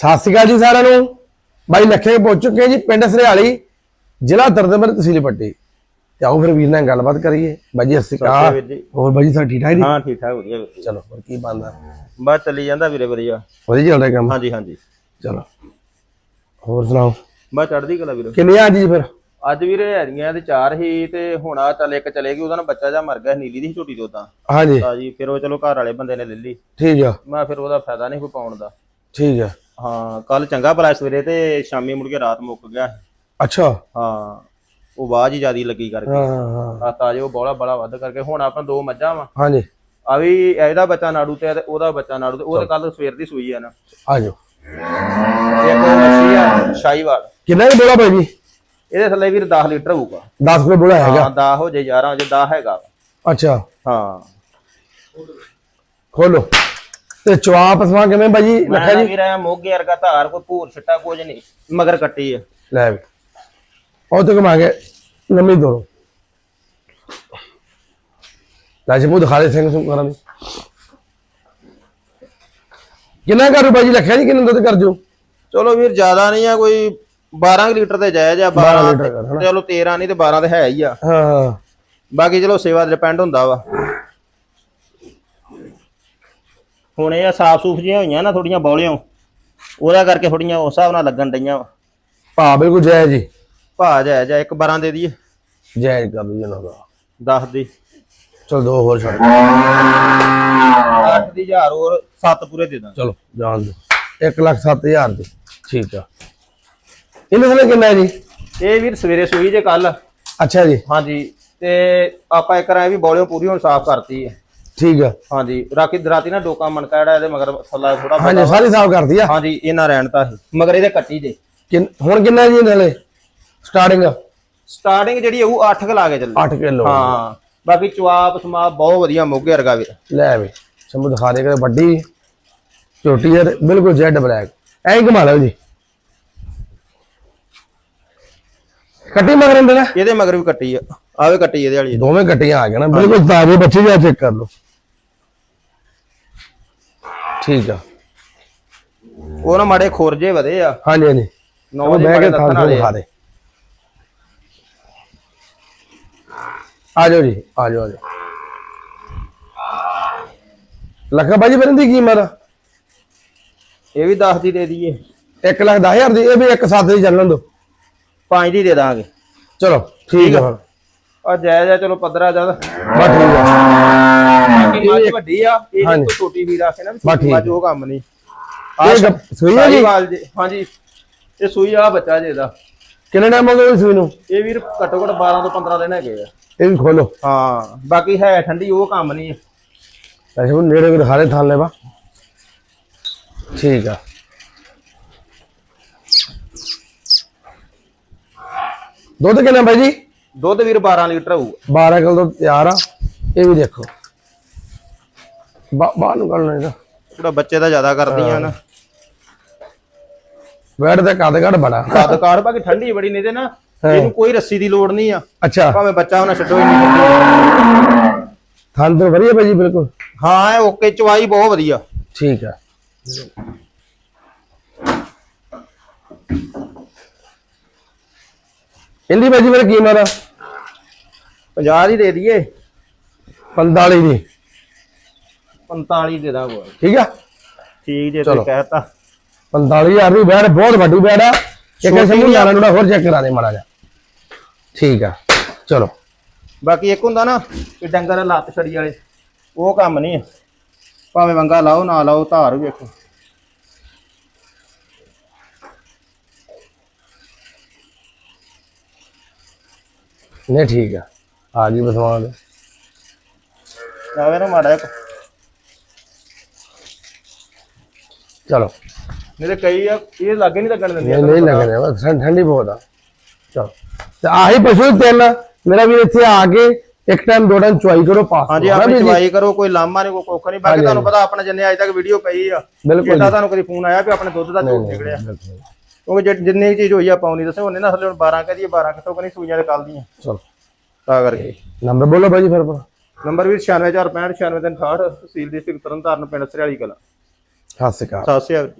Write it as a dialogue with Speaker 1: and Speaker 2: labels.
Speaker 1: ਸਤਿ ਸ਼੍ਰੀ ਅਕਾਲ ਜੀ ਸਾਰਿਆਂ ਨੂੰ। ਬਾਈ ਲੱਖੇ ਪਹੁੰਚ ਚੁੱਕੇ ਜੀ ਪਿੰਡ ਸਰਿਆਲੀ ਜ਼ਿਲ੍ਹਾ ਦਰਦਮਰ ਤਹਿਸੀਲ ਪੱਟੀ। ਤੇ ਆਓ ਫਿਰ ਵੀਰ ਨਾਲ ਗੱਲਬਾਤ ਕਰੀਏ। ਬਾਈ ਜੀ ਸਤਿ ਸ਼੍ਰੀ ਅਕਾਲ। ਹੋਰ ਬਾਈ ਜੀ ਸਭ ਠੀਕ ਠਾਕ ਜੀ?
Speaker 2: ਹਾਂ ਠੀਕ ਠਾਕ ਵਧੀਆ।
Speaker 1: ਚਲੋ ਹੋਰ ਕੀ ਬੰਦਾ
Speaker 2: ਬਸ ਚੱਲੀ ਜਾਂਦਾ ਵੀਰੇ ਵਧੀਆ।
Speaker 1: ਵਧੀਆ ਚੱਲ ਰਿਹਾ ਕੰਮ?
Speaker 2: ਹਾਂਜੀ ਹਾਂਜੀ।
Speaker 1: ਚਲੋ। ਹੋਰ ਸੁਣਾਓ?
Speaker 2: ਬਸ ਚੜਦੀ ਕਲਾ ਵੀਰੇ।
Speaker 1: ਕਿੰਨੇ ਆ ਜੀ ਫਿਰ?
Speaker 2: ਅੱਜ ਵੀਰੇ ਹੈਰੀਆਂ ਤੇ ਚਾਰ ਹੀ ਤੇ ਹੁਣ ਆ ਚੱਲ ਇੱਕ ਚਲੇ ਗਈ ਉਹਦਾ ਨਾ ਬੱਚਾ ਜਾ ਮਰ ਗਿਆ ਨੀਲੀ ਦੀ ਝੋਟੀ ਤੋਂ ਤਾਂ।
Speaker 1: ਹਾਂਜੀ।
Speaker 2: ਤਾਂ ਜੀ ਫਿਰ ਉਹ ਚਲੋ ਘਰ ਵਾਲੇ ਬੰਦੇ ਨੇ ਲੈ ਲਈ।
Speaker 1: ਠੀਕ ਆ।
Speaker 2: ਮੈਂ ਫਿਰ ਉਹਦਾ ਫਾਇਦਾ ਨਹੀਂ ਕੋਈ ਪਾਉਣ ਦਾ।
Speaker 1: ਠੀਕ ਆ।
Speaker 2: ਹਾਂ ਕੱਲ ਚੰਗਾ ਭਲਾ ਸਵੇਰੇ ਤੇ ਸ਼ਾਮੀ ਮੁੜ ਕੇ ਰਾਤ ਮੁੱਕ ਗਿਆ
Speaker 1: ਅੱਛਾ।
Speaker 2: ਹਾਂ ਉਹ ਬਾਜ ਹੀ ਜਿਆਦੀ ਲੱਗੀ ਕਰਕੇ।
Speaker 1: ਹਾਂ ਹਾਂ
Speaker 2: ਆ ਤਾਜੇ ਉਹ ਬੋਲਾ ਬੜਾ ਵੱਧ ਕਰਕੇ। ਹੁਣ ਆਪਾਂ ਦੋ ਮੱਝਾਂ ਵਾ।
Speaker 1: ਹਾਂਜੀ।
Speaker 2: ਆ ਵੀ ਇਹਦਾ ਬੱਚਾ ਨਾੜੂ ਤੇ ਆ ਤੇ ਉਹਦਾ ਬੱਚਾ ਨਾੜੂ ਤੇ। ਉਹ ਤੇ ਕੱਲ ਸਵੇਰ ਦੀ ਸੂਈ ਆ ਨਾ।
Speaker 1: ਆ ਜਾਓ।
Speaker 2: ਇੱਕ ਮੱਛੀ ਆ ਸ਼ਾਹੀਵਾਲ।
Speaker 1: ਕਿੰਨਾ ਕੁ ਬੋਲਾ ਬਾਈ ਜੀ?
Speaker 2: ਇਹਦੇ ਥੱਲੇ ਵੀਰ 10 ਲੀਟਰ ਹੋਊਗਾ।
Speaker 1: 10 ਕਿਲੋ ਬੋਲਾ ਹੈਗਾ।
Speaker 2: ਹਾਂ 10 ਹੋ ਜੇ 11 ਹੋ ਜੇ 10 ਹੈਗਾ
Speaker 1: ਅੱਛਾ।
Speaker 2: ਹਾਂ।
Speaker 1: ਖੋਲੋ। ਤੇ ਚਵਾਪ ਸਮਾਂ ਕਿਵੇਂ ਬਾਈ? ਜੀ
Speaker 2: ਮੈਂ
Speaker 1: ਲੱਖਾ ਜੀ?
Speaker 2: ਵੀਰ ਆ ਮੋਗੇ ਵਰਗਾ ਧਾਰ ਕੋਈ ਭੂਰ ਛੱਟਾ ਕੁਝ ਨਹੀਂ ਮਗਰ ਕੱਟੀ ਆ।
Speaker 1: ਲੈ ਵੀ। ਉਹ ਤੇ ਕਮਾ ਕੇ ਲੰਮੀ ਦੋਰੋ ਲਾਜਪੂ ਦਿਖਾ ਦੇ ਸਿੰਘ ਸੁਣ ਕਰਾਂ ਦੀ। ਕਿੰਨਾ ਕਰੂ ਬਾਈ ਜੀ? ਲੱਖਿਆ ਜੀ ਕਿੰਨਾ ਦੁੱਧ ਕਰ ਜੋ
Speaker 2: ਚਲੋ ਵੀਰ ਜ਼ਿਆਦਾ ਨਹੀਂ ਆ ਕੋਈ 12 ਕੁ ਲੀਟਰ ਤੇ ਜਾਇਜ਼ ਆ
Speaker 1: 12
Speaker 2: 12
Speaker 1: ਲੀਟਰ
Speaker 2: ਚਲੋ 13 ਨਹੀਂ ਤੇ 12 ਤੇ ਹੈ ਹੀ ਆ।
Speaker 1: ਹਾਂ ਹਾਂ।
Speaker 2: ਬਾਕੀ ਚਲੋ ਸੇਵਾ ਤੇ ਡਿਪੈਂਡ ਹੁੰਦਾ ਵਾ। ਹੁਣ ਇਹ ਸਾਫ਼ ਸੂਫ ਜਿਹੀਆਂ ਹੋਈਆਂ ਨਾ ਥੋੜੀਆਂ ਬੌਲਿਓ ਉਹਦਾ ਕਰਕੇ ਥੋੜੀਆਂ ਉਸ ਹਿਸਾਬ ਨਾਲ ਲੱਗਣ ਡਈਆਂ
Speaker 1: ਭਾ ਬਿਲਕੁਲ ਜੈ ਜੀ।
Speaker 2: ਭਾ ਜਾਇਜ਼ ਆ ਇੱਕ 12 ਦੇ ਦਈਏ।
Speaker 1: ਜੈ ਕਰ ਦੋ ਜਨਾ ਦਾ।
Speaker 2: 10 ਦੀ।
Speaker 1: ਚਲ ਦੋ ਹੋਰ ਛੱਡ।
Speaker 2: 8 ਦੀ ਹਜ਼ਾਰ ਹੋਰ 7 ਪੂਰੇ ਦੇ ਦਾਂ
Speaker 1: ਚਲੋ ਜਾਣ ਦੋ 1 ਲੱਖ 7000 ਦੀ। ਠੀਕ ਆ। ਇਹਨੇ ਥਲੇ ਕਿੰਨਾ ਜੀ?
Speaker 2: ਇਹ ਵੀਰ ਸਵੇਰੇ ਸੂਈ ਜੇ ਕੱਲ
Speaker 1: ਅੱਛਾ ਜੀ।
Speaker 2: ਹਾਂਜੀ ਤੇ ਆਪਾਂ ਇੱਕ ਰਾਂ ਵੀ ਬੌਲਿਓ ਪੂਰੀ ਹੁਣ ਸਾਫ਼ ਕਰਤੀ ਹੈ।
Speaker 1: ਠੀਕ ਆ।
Speaker 2: ਹਾਂਜੀ ਰਾਤੀ ਦਰਾਤੀ ਨਾ ਡੋਕਾ ਮਣਕਾ ਜਿਹੜਾ ਇਹਦੇ ਮਗਰ ਥੱਲਾ ਥੋੜਾ
Speaker 1: ਹਾਂਜੀ ਸਾਰੀ ਸਾਫ਼ ਕਰਦੀ ਆ।
Speaker 2: ਹਾਂਜੀ ਇਹਨਾਂ ਰਹਿਣ ਤਾਂ ਸੀ ਮਗਰ ਇਹਦੇ ਕੱਟੀ ਦੇ
Speaker 1: ਹੁਣ ਕਿੰਨਾ ਜੀ ਇਹਦੇ ਥਲੇ ਸਟਾਰਟਿੰਗ
Speaker 2: ਸਟਾਰਟਿੰਗ ਜਿਹੜੀ ਉਹ 8 ਕ ਲਾ ਕੇ ਚੱਲੀ।
Speaker 1: 8 ਕਿਲੋ।
Speaker 2: ਹਾਂ ਬਾਕੀ ਚਵਾਪ ਸਮਾ ਬਹੁਤ ਵਧੀਆ ਮੋਗੇ ਵਰਗਾ ਵੀਰ
Speaker 1: ਲੈ ਵੇ ਸ਼ੰਭੂ ਦਿਖਾ ਦੇ ਕਿ ਵੱਡੀ ਛੋਟੀ ਯਾਰ ਬਿਲਕੁਲ ਜੈਡ ਬਲੈਕ ਐਂ ਹੀ ਘੁਮਾ ਲਓ ਜੀ। ਕੱਟੀ ਮਗਰ ਨਾ
Speaker 2: ਇਹਦੇ ਮਗਰ ਵੀ ਕੱਟੀ ਆ ਆਵੇ ਕੱਟੀ ਇਹਦੇ ਵਾਲੀ
Speaker 1: ਦੋਵੇਂ ਕੱਟੀਆਂ ਆ ਗਏ ਨਾ ਬਿਲਕੁਲ ਤਾਜ਼ੇ ਬੱਚੇ ਜਿਹਾ ਚੈੱਕ ਕਰ ਲਓ। ਠੀਕ ਆ।
Speaker 2: ਉਹ ਨਾ ਮਾੜੇ ਖੋਰਜੇ ਵਧੇ ਆ।
Speaker 1: ਹਾਂਜੀ ਹਾਂਜੀ।
Speaker 2: ਨੌ ਵਜੇ
Speaker 1: ਕੇ ਥਾਂ ਤੋਂ ਦਿਖਾ ਦੇ। ਆ ਜਾਓ ਜੀ ਆ ਜਾਓ ਆ ਜਾਓ। ਲੱਖਾ ਬਾਜੀ ਫਿਰ ਦੀ ਕੀਮਤ
Speaker 2: ਇਹ ਵੀ 10 ਦੀ ਦੇ ਦਈਏ।
Speaker 1: 1 ਲੱਖ 10000 ਦੀ ਇਹ ਵੀ ਇੱਕ ਸੱਤ ਦੀ ਚੱਲਣ ਦੋ।
Speaker 2: 5 ਦੀ ਦੇ ਦਾਂਗੇ।
Speaker 1: ਚਲੋ ਠੀਕ ਆ। ਫਿਰ।
Speaker 2: ਆ ਜਾਇਜ਼ ਆ ਚਲੋ ਪੱਧਰਾ ਜਦ
Speaker 1: ਬਸ ਠੀਕ ਆ।
Speaker 2: ਬਾਕੀ ਮੱਝ ਵੱਡੀ ਆ ਇਹ
Speaker 1: ਹਾਂਜੀ।
Speaker 2: ਛੋਟੀ ਵੀਰ ਆਖੇ ਨਾ ਵੀ
Speaker 1: ਬਸ ਠੀਕ
Speaker 2: ਮੱਝ ਉਹ ਕੰਮ ਨਹੀਂ।
Speaker 1: ਇਹ ਗੱਪ- ਸੂਈ ਆ ਜੀ?
Speaker 2: ਸਾਹੀਵਾਲ ਜੀ। ਹਾਂਜੀ। ਇਹ ਸੂਈ ਆ ਬੱਚਾ ਜੇ ਇਹਦਾ।
Speaker 1: ਕਿੰਨੇ ਟਾਈਮ ਹੋ ਗਿਆ ਸੂਈ ਨੂੰ?
Speaker 2: ਇਹ ਵੀਰ ਘੱਟੋ ਘੱਟ 12 ਤੋਂ 15 ਦਿਨ ਹੈਗੇ ਆ।
Speaker 1: ਇਹ ਵੀ ਖੋਲੋ।
Speaker 2: ਹਾਂ ਬਾਕੀ ਹੈ ਠੰਡੀ ਉਹ ਕੰਮ ਨਹੀਂ
Speaker 1: ਅੱਛਾ ਉਹ ਨੇੜੇ ਵੀ ਦਿਖਾ ਦੇ ਥਾਂ ਲੈ ਵਾ। ਠੀਕ ਆ। ਦੁੱਧ ਕਿੰਨਾ ਬਾਈ ਜੀ?
Speaker 2: ਦੁੱਧ ਵੀਰ 12 ਲੀਟਰ ਹੋਊ
Speaker 1: 12 ਕਿਲੋ ਤੋਂ ਤਿਆਰ ਆ। ਇਹ ਵੀ ਦੇਖੋ। ਬਾ ਬਾਹਰ ਨੂੰ ਕੱਢਣਾ ਇਹਦਾ
Speaker 2: ਜਿਹੜਾ ਬੱਚੇ ਦਾ ਜ਼ਿਆਦਾ ਕਰਦੀਆਂ ਨਾ।
Speaker 1: ਵੈਟ ਤੇ ਕੱਦ ਘੜ ਬੜਾ।
Speaker 2: ਕੱਦ ਕਾਰ ਬਾਕੀ ਠੰਡੀ ਬੜੀ ਨਹੀਂ ਤੇ ਨਾ। ਇਹਨੂੰ ਕੋਈ ਰੱਸੀ ਦੀ ਲੋੜ ਨਹੀਂ ਆ।
Speaker 1: ਅੱਛਾ।
Speaker 2: ਭਾਵੇਂ ਬੱਚਾ ਉਹਨਾਂ ਛੱਡੋ ਹੀ ਨਹੀਂ
Speaker 1: ਥਾਂ ਤੋਂ ਵਧੀਆ ਬਾਈ ਜੀ ਬਿਲਕੁਲ।
Speaker 2: ਹਾਂ ਓਕੇ ਚਵਾਈ ਬਹੁਤ ਵਧੀਆ।
Speaker 1: ਠੀਕ ਆ। ਇੰਦੀ ਬਾਈ ਜੀ ਮੇਰਾ ਕੀਮਤ ਆ
Speaker 2: 50 ਦੀ ਦੇ ਦਈਏ।
Speaker 1: 45 ਦੀ।
Speaker 2: 45 ਦੇ ਦਾਂਗੇ।
Speaker 1: ਠੀਕ ਆ?
Speaker 2: ਠੀਕ ਜੇ
Speaker 1: ਚਲੋ।
Speaker 2: ਤੁਸੀਂ ਕਹਿਤਾ।
Speaker 1: 45000 ਦੀ ਬੈੜ ਬਹੁਤ ਵੱਡੀ ਬੈੜ ਆ। ਇੱਕ
Speaker 2: ਛੋਟੀ
Speaker 1: ਸਮੂਹ। ਜਾਣਾ ਨੂੰ ਹੋਰ ਚੈੱਕ ਕਰਾ ਦੇ ਮਾੜਾ ਜਾ ਠੀਕ ਆ। ਚਲੋ।
Speaker 2: ਬਾਕੀ ਇੱਕ ਹੁੰਦਾ ਨਾ ਕਿ ਡੰਗਰ ਲੱਤ ਛੜੀ ਵਾਲੇ ਉਹ ਕੰਮ ਨਹੀਂ ਹੈ। ਭਾਵੇਂ ਵੰਗਾ ਲਾਓ ਨਾ ਲਾਓ ਧਾਰ ਵੇਖੋ।
Speaker 1: ਨਹੀਂ ਠੀਕ ਆ। ਆ ਗਈ ਬਸਵਾਨ
Speaker 2: ਆਵੇ ਨਾ ਮਾੜਾ ਜਿਹਾ।
Speaker 1: ਚਲੋ।
Speaker 2: ਨਹੀਂ ਤੇ ਕਈ ਆ ਇਹ ਲਾਗੇ ਨਹੀਂ ਲੱਗਣ ਦਿੰਦੇ
Speaker 1: ਨਹੀਂ ਨਹੀਂ ਲੱਗਣੇ ਬਸ ਠੰ- ਠੰਡੀ ਬਹੁਤ ਆ। ਚਲੋ। ਤੇ ਆਹੀ ਪਸ਼ੂ ਤਿੰਨ। ਮੇਰਾ ਵੀ ਇੱਥੇ ਆ ਕੇ ਇੱਕ ਟਾਈਮ ਦੋ ਟਾਈਮ ਚੁਆਈ ਕਰੋ ਪਾਸ
Speaker 2: ਹਾਂਜੀ
Speaker 1: ਕਰੋ, ਹਨਾ
Speaker 2: ਆਪਣੀ
Speaker 1: ਵੀਰ ਜੀ?
Speaker 2: ਚਵਾਈ ਕਰੋ ਕੋਈ ਲਾਮਾ ਨਹੀਂ ਕੋਈ ਕੁੱਖ ਨਹੀਂ। ਬਾਕੀ
Speaker 1: ਹਾਂਜੀ,
Speaker 2: ਤੁਹਾਨੂੰ ਪਤਾ ਆਪਣੇ ਜਿੰਨੇ ਅੱਜ ਤੱਕ ਵੀਡੀਓ ਪਈ ਆ
Speaker 1: ਬਿਲਕੁਲ
Speaker 2: ਜਿੱਦਾਂ। ਤੁਹਾਨੂੰ ਕਦੀ ਫੋਨ ਆਇਆ ਵੀ ਆਪਣੇ ਦੁੱਧ ਦਾ ਝੂਠ ਨਿਕਲਿਆ।
Speaker 1: ਬਿਲਕੁਲ।
Speaker 2: ਕਿਉਂਕਿ ਜਿ- ਜਿੰਨੀ ਚੀਜ਼ ਹੋਈ ਆ ਪਾਉਣੀ ਦੱਸੇ ਉਹਨੇ ਨਾ ਹਲੇ ਹੁਣ 12 ਕਹਦੀ 12 ਕਿਤੋਂ ਕਨੀ ਸੂਈਆਂ ਦੇ ਕੱਲ ਦੀਆਂ।
Speaker 1: ਚਲੋ।
Speaker 2: ਤਾਂ ਕਰਕੇ।
Speaker 1: ਨੰਬਰ ਬੋਲੋ ਭਾਈ ਜੀ ਫਿਰ ਆਪਣਾ।
Speaker 2: ਨੰਬਰ ਵੀ 96465 96368 ਤਹਿਸੀਲ ਡਿਸਟ੍ਰਿਕਟ ਤਰਨਤਾਰਨ ਪਿੰਡ ਸਰਿਆਲੀ ਕਲਾ।
Speaker 1: ਸਤਿ ਸ਼੍ਰੀ ਅਕਾਲ।
Speaker 2: ਸਤਿ ਸ਼੍ਰੀ ਅਕਾਲ।